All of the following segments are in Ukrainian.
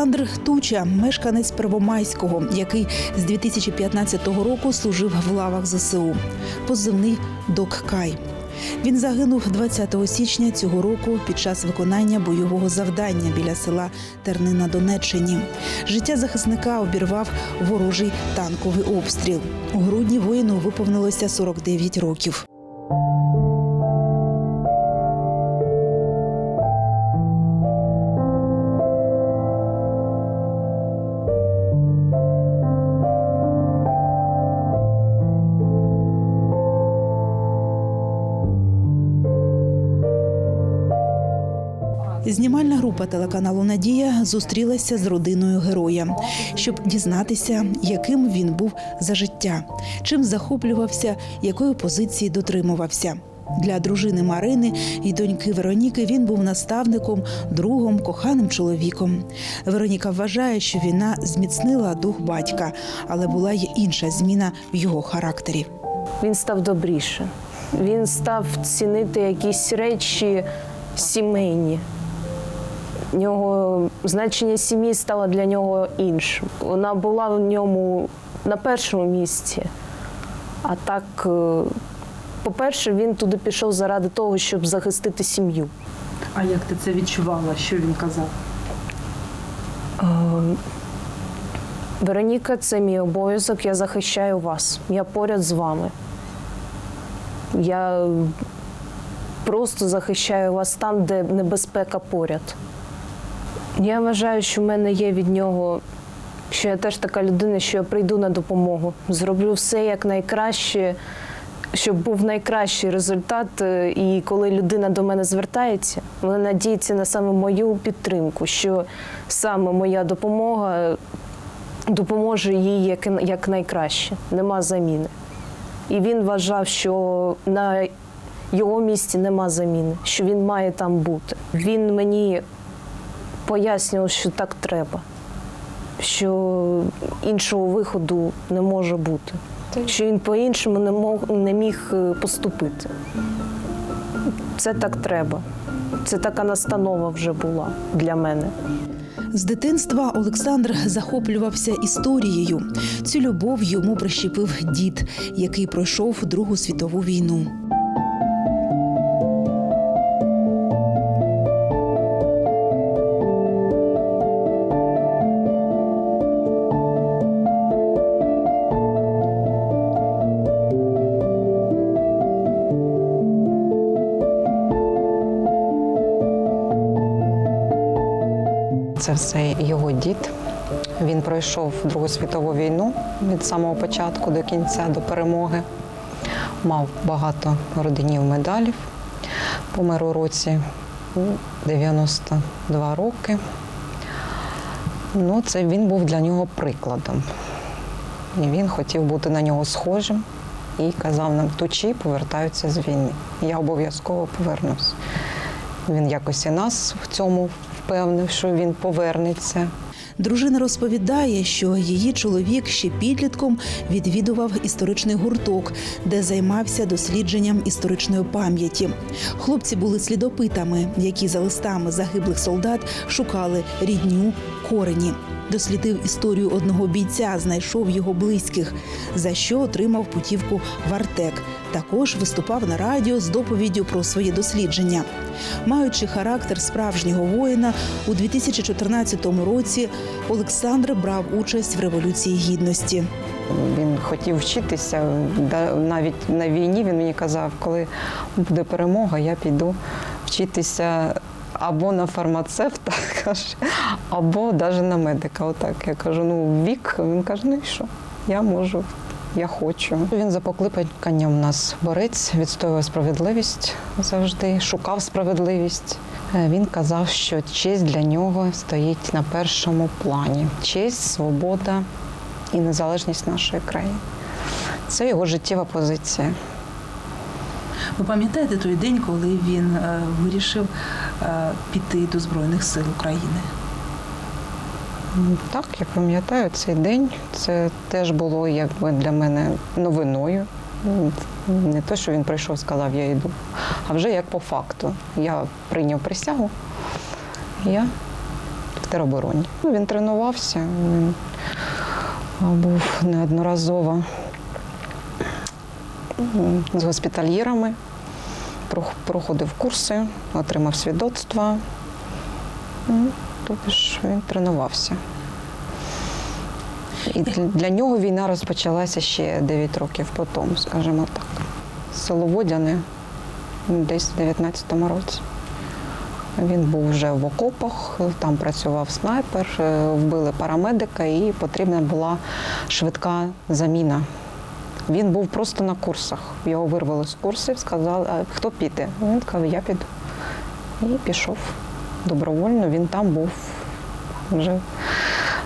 Олександр Туча, мешканець Первомайського, який з 2015 року служив в лавах ЗСУ. Позивний Док Кай. Він загинув 20 січня цього року під час виконання бойового завдання біля села Терни на Донеччині. Життя захисника обірвав ворожий танковий обстріл. У грудні воїну виповнилося 49 років. Знімальна група телеканалу Надія зустрілася з родиною героя, щоб дізнатися, яким він був за життя, чим захоплювався, якої позиції дотримувався. Для дружини Марини і доньки Вероніки він був наставником, другом, коханим чоловіком. Вероніка вважає, що війна зміцнила дух батька, але була й інша зміна в його характері. Він став добріше. Він став цінити якісь речі сімейні. Нього значення сім'ї стало для нього іншим. Вона була в ньому на першому місці. А так, е, по-перше, він туди пішов заради того, щоб захистити сім'ю. А як ти це відчувала? Що він казав? Е, Вероніка, це мій обов'язок. Я захищаю вас. Я поряд з вами. Я просто захищаю вас там, де небезпека поряд. Я вважаю, що в мене є від нього, що я теж така людина, що я прийду на допомогу. Зроблю все як найкраще, щоб був найкращий результат. Е, І коли людина до мене звертається, вона надіється на саме мою підтримку, що саме моя допомога допоможе їй як, як найкраще. Нема заміни. І він вважав, що на його місці нема заміни, що він має там бути. Він мені пояснював, що так треба, що іншого виходу не може бути, що він по-іншому не, мог, не міг е, поступити. Це так треба. Це така настанова вже була для мене. З дитинства Олександр захоплювався історією. Цю любов йому прищепив дід, який пройшов Другу світову війну. Це все його дід. Він пройшов Другу світову війну від самого початку до кінця, до перемоги. Мав багато орденів медалів. Помер у році 92 роки. Ну, це він був для нього прикладом. І він хотів бути на нього схожим і казав нам, тучі повертаються з війни. Я обов'язково повернусь. Він якось і нас в цьому впевнив, що він повернеться. Дружина розповідає, що її чоловік ще підлітком відвідував історичний гурток, де займався дослідженням історичної пам'яті. Хлопці були слідопитами, які за листами загиблих солдат шукали рідню, корені. Дослідив історію одного бійця, знайшов його близьких, за що отримав путівку в Артек. Також виступав на радіо з доповіддю про своє дослідження. Маючи характер справжнього воїна, у 2014 році Олександр брав участь в революції гідності. Він хотів вчитися. Навіть на війні він мені казав, коли буде перемога, я піду вчитися або на фармацевта, або навіть на медика. Отак. Я кажу, ну вік. Він каже, ну і що? Я можу, я хочу. Він за покликанням нас борець, відстоював справедливість завжди, шукав справедливість. Е, Він казав, що честь для нього стоїть на першому плані. Честь, свобода і незалежність нашої країни. Це його життєва позиція. Ви пам'ятаєте той день, коли він е, вирішив піти до Збройних сил України? Ну, Так, я пам'ятаю цей день. Це теж було якби для мене новиною. Не те, що він прийшов, сказав, я йду, а вже як по факту. Я прийняв присягу, я в теробороні. Ну, він тренувався, він був неодноразово з госпітальєрами, проходив курси, отримав свідоцтва. Ну, Тобто ж він тренувався. І для- для нього війна розпочалася ще 9 років по тому, скажімо так. Село Водяне десь в 19-му році. Він був вже в окопах, там працював снайпер, е, вбили парамедика і потрібна була швидка заміна. Він був просто на курсах. Його вирвали з курсів, сказали, а хто піде? Він сказав, я піду. І пішов добровольно, він там був вже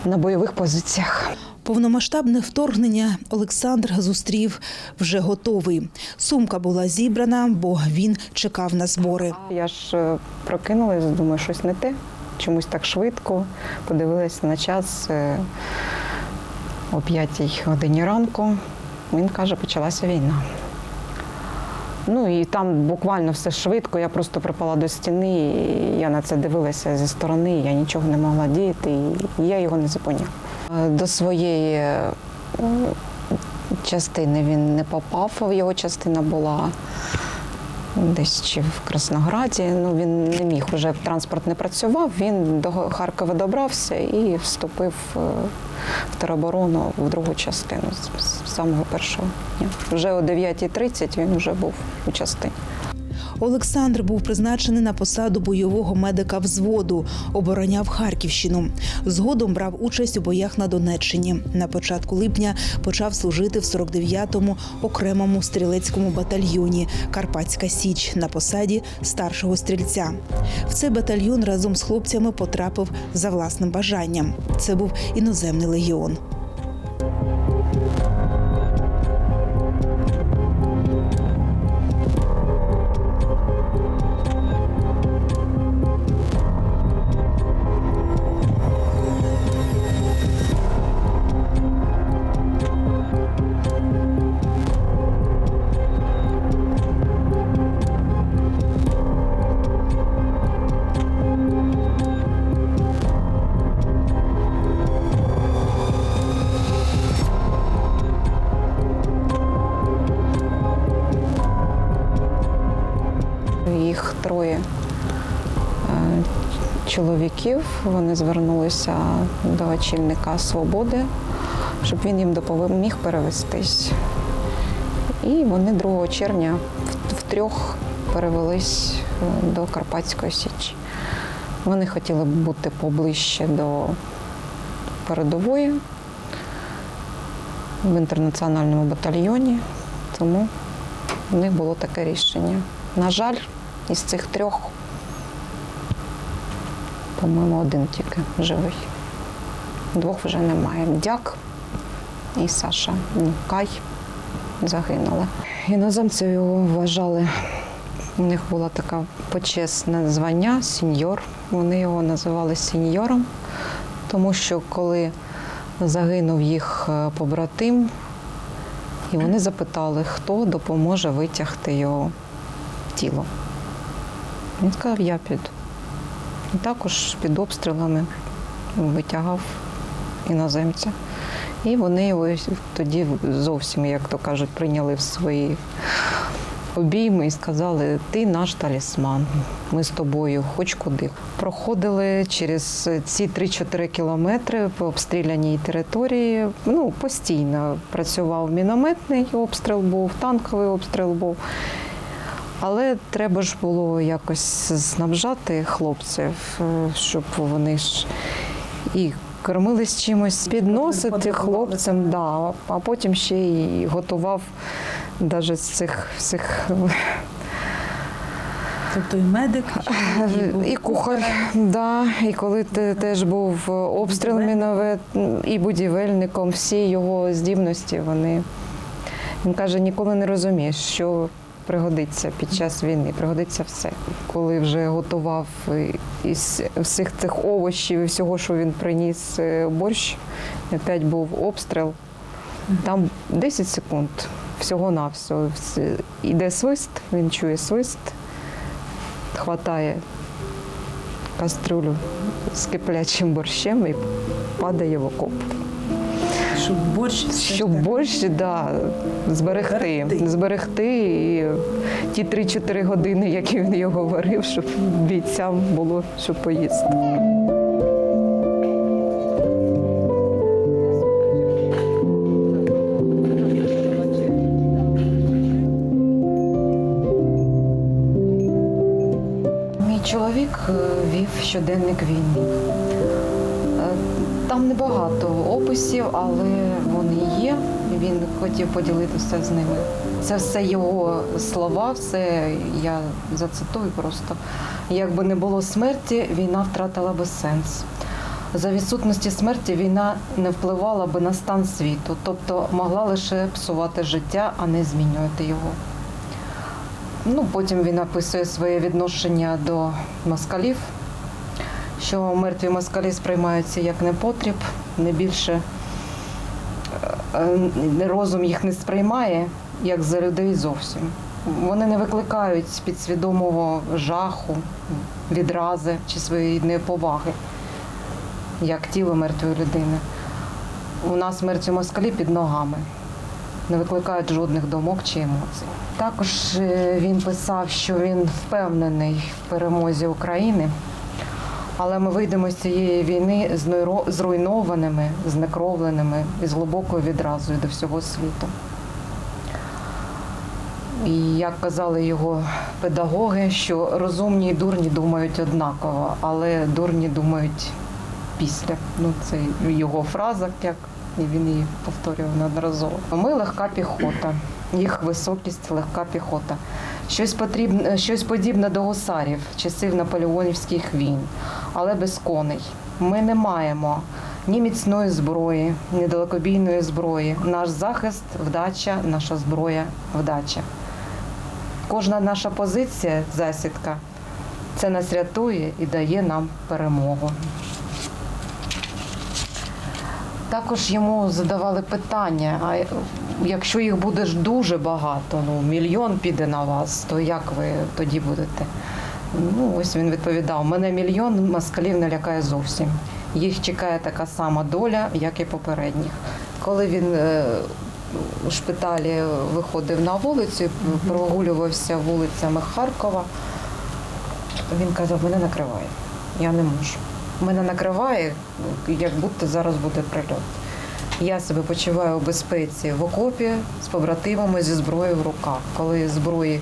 на бойових позиціях. Повномасштабне вторгнення Олександр зустрів вже готовий. Сумка була зібрана, бо він чекав на збори. Я ж е, прокинулась, думаю, щось не те, чомусь так швидко. Подивилася на час е, о п'ятій годині ранку. Він каже, почалася війна. Ну і там буквально все швидко, я просто припала до стіни, і я на це дивилася зі сторони, я нічого не могла діяти, і я його не зупиняла. Е, До своєї е, частини він не попав, його частина була десь чи в Краснограді. Ну він не міг уже транспорт не працював. Він до Харкова добрався і вступив е, в тероборону в другу частину з- з самого першого дня. Вже о 9.30 він вже був у частині. Олександр був призначений на посаду бойового медика взводу, обороняв Харківщину. Згодом брав участь у боях на Донеччині. На початку липня почав служити в 49-му окремому стрілецькому батальйоні Карпатська Січ на посаді старшого стрільця. В цей батальйон разом з хлопцями потрапив за власним бажанням. Це був іноземний легіон. Чоловіків. Вони звернулися до очільника свободи, щоб він їм допоміг перевестись. І вони 2 червня втрьох перевелись е, до Карпатської Січі. Вони хотіли б бути поближче до передової в інтернаціональному батальйоні, тому в них було таке рішення. На жаль, із цих трьох, по-моєму, один тільки живий. Двох вже немає. Дяк і Саша. Ну, Кай загинули. Іноземці його вважали. У них було таке почесне звання сіньор. Вони його називали сіньором, тому що коли загинув їх е, побратим, і вони запитали, хто допоможе витягти його тіло. Він сказав, я піду. Також під обстрілами витягав іноземця. І вони його тоді зовсім, як то кажуть, прийняли в свої обійми і сказали, ти наш талісман, ми з тобою, хоч куди. Проходили через ці 3-4 кілометри по обстріляній території. Ну, постійно працював мінометний обстріл був, танковий обстріл був. Але треба ж було якось снабжати хлопців, е, щоб вони ж і кормились чимось, підносити хлопцям, да, а потім ще й готував навіть з цих всіх Тобто і медик, і, і кухар, да, і коли те- теж був обстріл мінове, і будівельником, всі його здібності, вони. Він каже, ніколи не розумієш, що пригодиться під час війни, пригодиться все. Коли вже готував із всіх цих овочів і всього, що він приніс е, борщ, опять був обстріл. Там 10 секунд всього-навсього. Вс- Іде свист, він чує свист, хватає кастрюлю з киплячим борщем і падає в окоп. Щоб борщ Щоб борщ да, зберегти, Зберегти. зберегти і ті 3-4 години, які він його варив, щоб бійцям було що поїсти. Мій чоловік е, вів щоденник війни. Там небагато описів, але вони є. Він хотів поділитися з ними. Це все його слова, все я зацитую просто. Якби не було смерті, війна втратила би сенс. За відсутності смерті війна не впливала би на стан світу, тобто могла лише псувати життя, а не змінювати його. Ну, потім він описує своє відношення до москалів, що мертві москалі сприймаються як непотріб, не більше е, е, розум їх не сприймає, як за людей зовсім. Вони не викликають підсвідомого жаху, відрази чи своєї неповаги, як тіло мертвої людини. У нас мертві москалі під ногами не викликають жодних думок чи емоцій. Також е, він писав, що він впевнений в перемозі України, але ми вийдемо з цієї війни зруйнованими, знекровленими і з глибокою відразою до всього світу. І як казали його педагоги, що розумні і дурні думають однаково, але дурні думають після. Ну, це його фраза, як і він її повторював неодноразово. Ми легка піхота, їх високість легка піхота. Щось потрібне, щось подібне до гусарів часів наполеонівських війн, але без коней. Ми не маємо ні міцної зброї, ні далекобійної зброї. Наш захист вдача, наша зброя вдача. Кожна наша позиція, засідка, це нас рятує і дає нам перемогу. Також йому задавали питання: а якщо їх буде дуже багато, ну мільйон піде на вас, то як ви тоді будете? Ну, ось він відповідав: мене мільйон москалів не лякає зовсім. Їх чекає така сама доля, як і попередніх. Коли він е, у шпиталі виходив на вулицю, прогулювався вулицями Харкова, він казав, мене накриває. Я не можу. Мене накриває, як будто зараз буде прильот. Я себе почуваю у безпеці в окопі з побратимами зі зброєю в руках. Коли зброї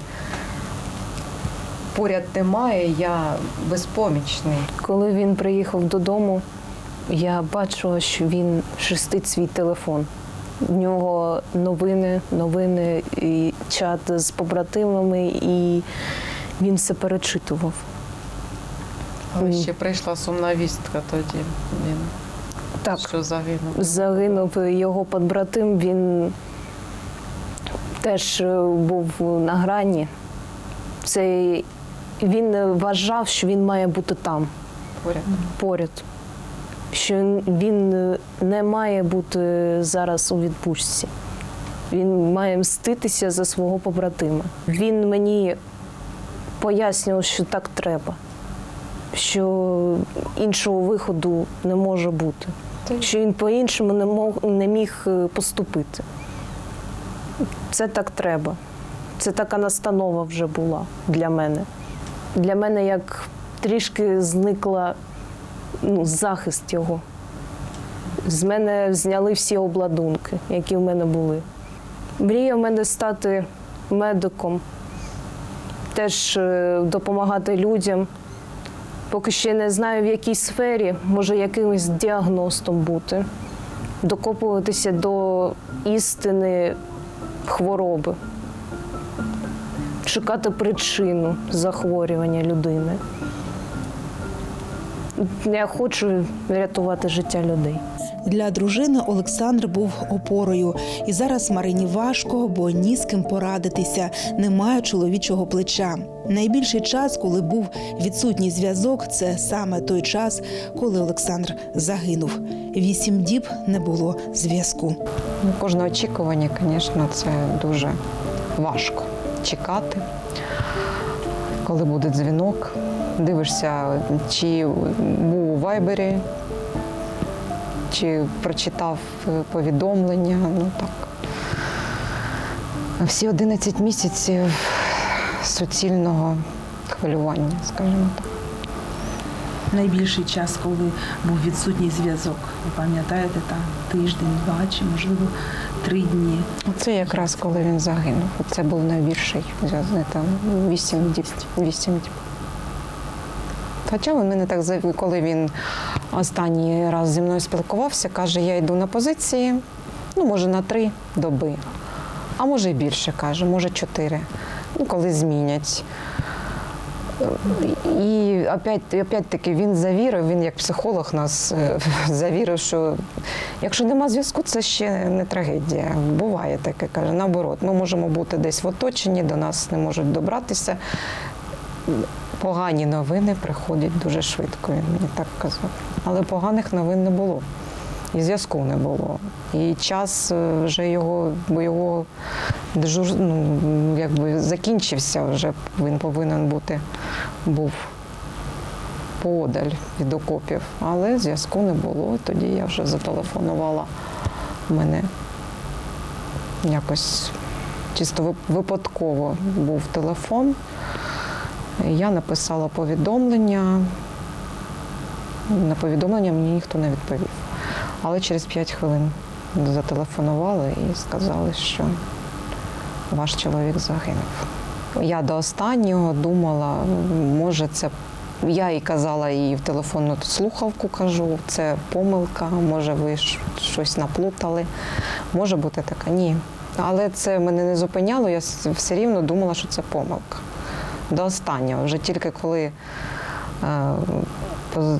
поряд немає, я безпомічний. Коли він приїхав додому, я бачила, що він шестить свій телефон. В нього новини, новини, і чат з побратимами, і він все перечитував. Але ще прийшла сумна вістка тоді. Він Так, що загинув. загинув його подбратим, він теж е, був на грані. Це він вважав, що він має бути там. Поряд. поряд. Що він е, не має бути зараз у відпустці. Він має мститися за свого побратима. Він мені пояснював, що так треба, що іншого виходу не може бути, що він по-іншому не, мог, не міг е, поступити. Це так треба. Це така настанова вже була для мене. Для мене як трішки зникла ну, захист його. З мене зняли всі обладунки, які в мене були. Мрія в мене стати медиком, теж е, допомагати людям. Поки ще не знаю, в якій сфері, може якимось діагностом бути, докопуватися до істини хвороби, шукати причину захворювання людини. Я хочу рятувати життя людей. Для дружини Олександр був опорою, і зараз Марині важко, бо ні з ким порадитися, немає чоловічого плеча. Найбільший час, коли був відсутній зв'язок, це саме той час, коли Олександр загинув. Вісім діб не було зв'язку. Ну, Кожне очікування, звісно, це дуже важко чекати, коли буде дзвінок. дивишся, чи був у вайбері, чи прочитав повідомлення. Ну так. Всі 11 місяців суцільного хвилювання, скажімо так. Найбільший час, коли був відсутній зв'язок. Ви пам'ятаєте, там тиждень, два чи можливо три дні. Це якраз коли він загинув. Це був найбільший зв'язок, там 8 діб. 8 діб. Хоча він мене так коли він останній раз зі мною спілкувався, каже, я йду на позиції, ну, може, на три доби, а може і більше, каже, може чотири. Ну, коли змінять. І опять, опять-таки він завірив, він як психолог нас е, завірив, що якщо нема зв'язку, це ще не трагедія. Буває таке, каже, наоборот, ми можемо бути десь в оточенні, до нас не можуть добратися. Погані новини приходять дуже швидко, він мені так казав. Але поганих новин не було. І зв'язку не було. І час е, вже його, його дежур, ну, якби закінчився, вже він повинен бути, був поодаль від окопів. Але зв'язку не було. Тоді я вже зателефонувала мене якось чисто випадково був телефон. Я написала повідомлення. На повідомлення мені ніхто не відповів. Але через 5 хвилин зателефонували і сказали, що ваш чоловік загинув. Я до останнього думала, може, це. Я і казала і в телефонну слухавку кажу, це помилка, може, ви щось наплутали. Може бути така. Ні. Але це мене не зупиняло, я все рівно думала, що це помилка. До останнього. Вже тільки коли е,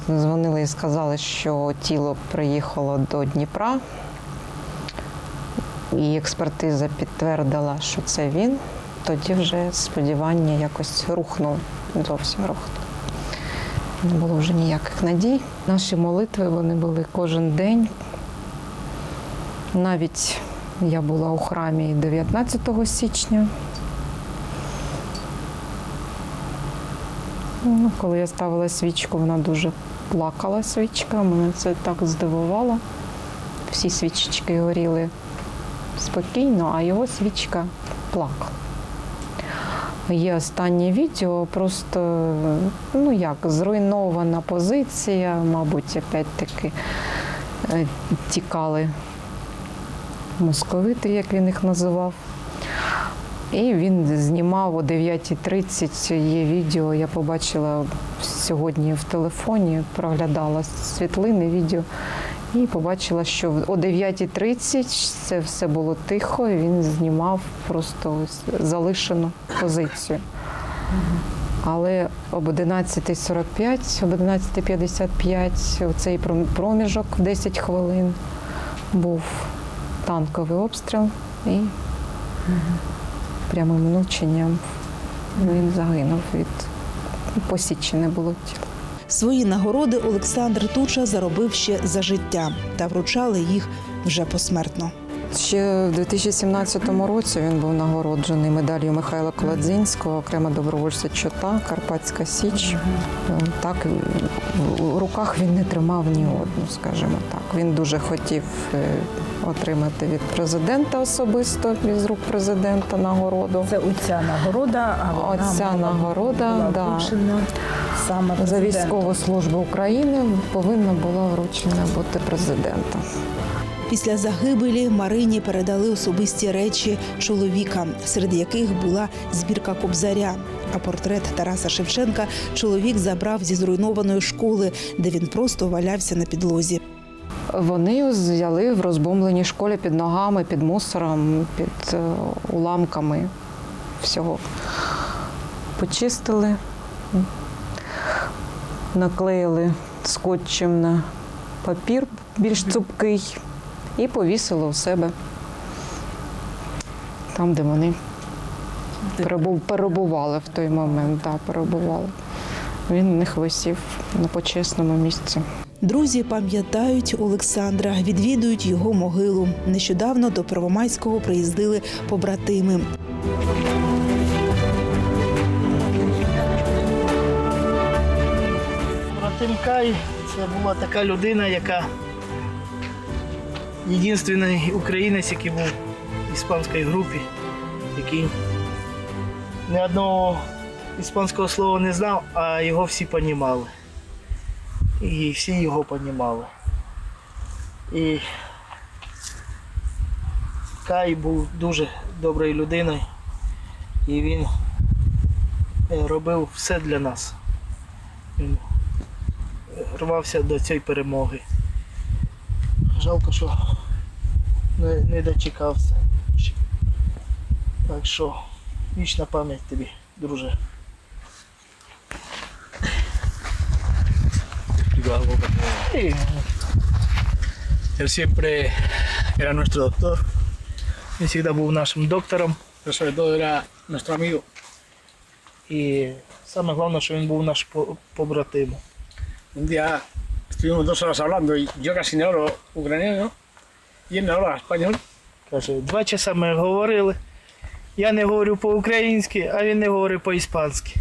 Дзвонили і сказали, що тіло приїхало до Дніпра, і експертиза підтвердила, що це він. Тоді вже сподівання якось рухнуло, зовсім рухнуло. Не було вже ніяких надій. Наші молитви вони були кожен день. Навіть я була у храмі 19 січня. Ну, коли я ставила свічку, вона дуже плакала свічка. Мене це так здивувало. Всі свічечки горіли спокійно, а його свічка плакала. Є останнє відео, просто ну як, зруйнована позиція, мабуть, опять-таки е, тікали московити, як він їх називав. І він знімав о 9.30 є відео. Я побачила сьогодні в телефоні, проглядала світлини, відео, і побачила, що о 9.30 це все було тихо, і він знімав просто залишену позицію. Але об 11.45, об 11.55 оцей пром- проміжок в 10 хвилин був танковий обстріл і прямим влученням він загинув від посічене було тіло. Свої нагороди Олександр Туча заробив ще за життя та вручали їх вже посмертно. Ще в 2017 році він був нагороджений медаллю Михайла Колодзинського, окрема добровольця Чота, Карпатська Січ. Так в- в руках він не тримав ні одну, скажімо так. Він дуже хотів е, отримати від президента особисто, з рук президента нагороду. Це оця нагорода, а вона Оця нагорода, була да. Саме За військову службу України повинна була вручена бути президентом. Після загибелі Марині передали особисті речі чоловіка, серед яких була збірка кобзаря. А портрет Тараса Шевченка чоловік забрав зі зруйнованої школи, де він просто валявся на підлозі. Вони взяли в розбомбленій школі під ногами, під мусором, під е, уламками всього. Почистили, наклеїли скотчем на папір більш цупкий і повісили у себе там, де вони перебували в той момент. Да, перебували. Він у них висів на почесному місці. Друзі пам'ятають Олександра, відвідують його могилу. Нещодавно до Первомайського приїздили побратими. Артем Кай це була така людина, яка єдиний українець, який був в іспанській групі, який ні одного іспанського слова не знав, а його всі понімали. І всі його понімали. І Кай був дуже доброю людиною, і він е, робив все для нас. Е, до цієї перемоги. Жалко, що не, не дочекався. Так що вічна пам'ять тобі, друже. І, él siempre era nuestro doctor, Він завжди був нашим доктором. pero sobre todo era nuestro amigo. І саме головне, що він був наш по- побратим. Un día estuvimos dos horas hablando y yo casi no hablo ucraniano y él no habla español. Каже, два часа ми говорили. Я не говорю по-українськи, а він не говорить по-іспанськи.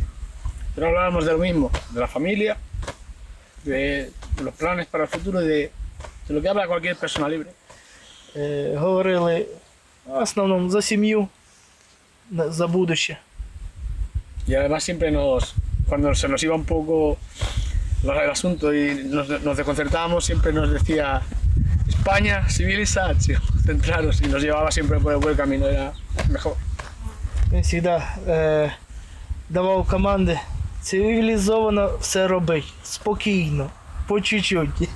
Pero hablábamos de lo mismo, de la familia, de los planes para el futuro, de, de lo que habla cualquier persona libre. Е, говорили в основному за сім'ю, на- за будуще. Y además siempre nos, cuando se nos iba un poco el asunto y nos, nos desconcertábamos, siempre nos decía España, civilización, centraros y nos llevaba siempre por el buen camino, era mejor. Він завжди е, давав команди цивілізовано все робити, спокійно, по чуть-чуть.